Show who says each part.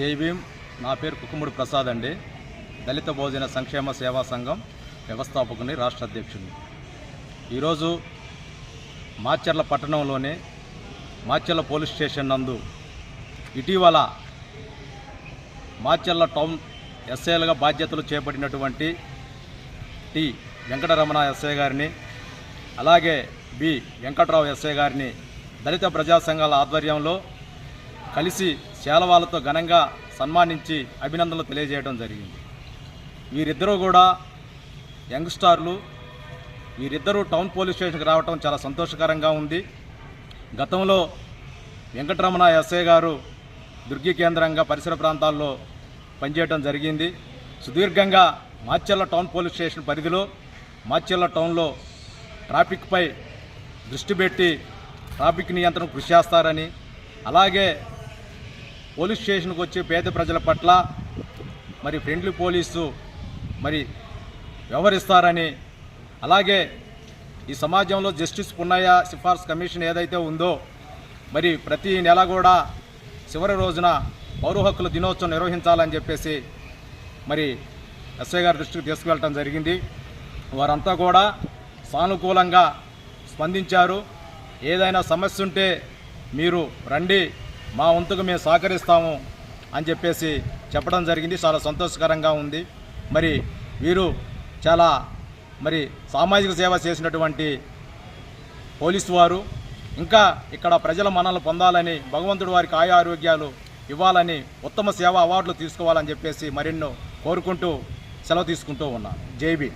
Speaker 1: జై భీమ్. నా పేరు కుకుముడి ప్రసాద్ అండి. దళిత భోజన సంక్షేమ సేవా సంఘం వ్యవస్థాపకుని రాష్ట్ర అధ్యక్షుడిని ఈరోజు మాచర్ల పట్టణంలోని మాచర్ల పోలీస్ స్టేషన్ నందు ఇటీవల మాచర్ల టౌన్ ఎస్ఐలుగా బాధ్యతలు చేపట్టినటువంటి టి. వెంకటరమణ ఎస్ఐ గారిని అలాగే బి. వెంకట్రావు ఎస్ఐ గారిని దళిత ప్రజా సంఘాల ఆధ్వర్యంలో కలిసి శాలవాలతో ఘనంగా సన్మానించి అభినందనలు తెలియజేయడం జరిగింది. వీరిద్దరూ కూడా యంగ్స్టార్లు. వీరిద్దరూ టౌన్ పోలీస్ స్టేషన్కి రావడం చాలా సంతోషకరంగా ఉంది. గతంలో వెంకటరమణ ఎస్ఐ గారు దుర్గి కేంద్రంగా పరిసర ప్రాంతాల్లో పనిచేయడం జరిగింది. సుదీర్ఘంగా మాచెల్ల టౌన్ పోలీస్ స్టేషన్ పరిధిలో మాచెల్ల టౌన్లో ట్రాఫిక్పై దృష్టి పెట్టి ట్రాఫిక్ నియంత్రణ కృషి చేస్తారని అలాగే పోలీస్ స్టేషన్కి వచ్చే పేద ప్రజల పట్ల మరి ఫ్రెండ్లీ పోలీసు మరి వ్యవహరిస్తారని అలాగే ఈ సమాజంలో జస్టిస్ పున్నయ్య సిఫార్సు కమిషన్ ఏదైతే ఉందో మరి ప్రతి నెల కూడా చివరి రోజున పౌర హక్కుల దినోత్సవం నిర్వహించాలని చెప్పేసి మరి ఎస్ఐ గారి దృష్టికి తీసుకువెళ్ళటం జరిగింది. వారంతా కూడా సానుకూలంగా స్పందించారు. ఏదైనా సమస్య ఉంటే మీరు రండి మా వంతుకు మేము సహకరిస్తాము అని చెప్పేసి చెప్పడం జరిగింది. చాలా సంతోషకరంగా ఉంది. మరి వీరు చాలా మరి సామాజిక సేవ చేసినటువంటి పోలీసు వారు ఇంకా ఇక్కడ ప్రజల మనల్ని పొందాలని భగవంతుడు వారికి ఆయా ఆరోగ్యాలు ఇవ్వాలని ఉత్తమ సేవ అవార్డులు తీసుకోవాలని చెప్పేసి మరెన్నో కోరుకుంటూ సెలవు తీసుకుంటూ ఉన్నాను. జైబీ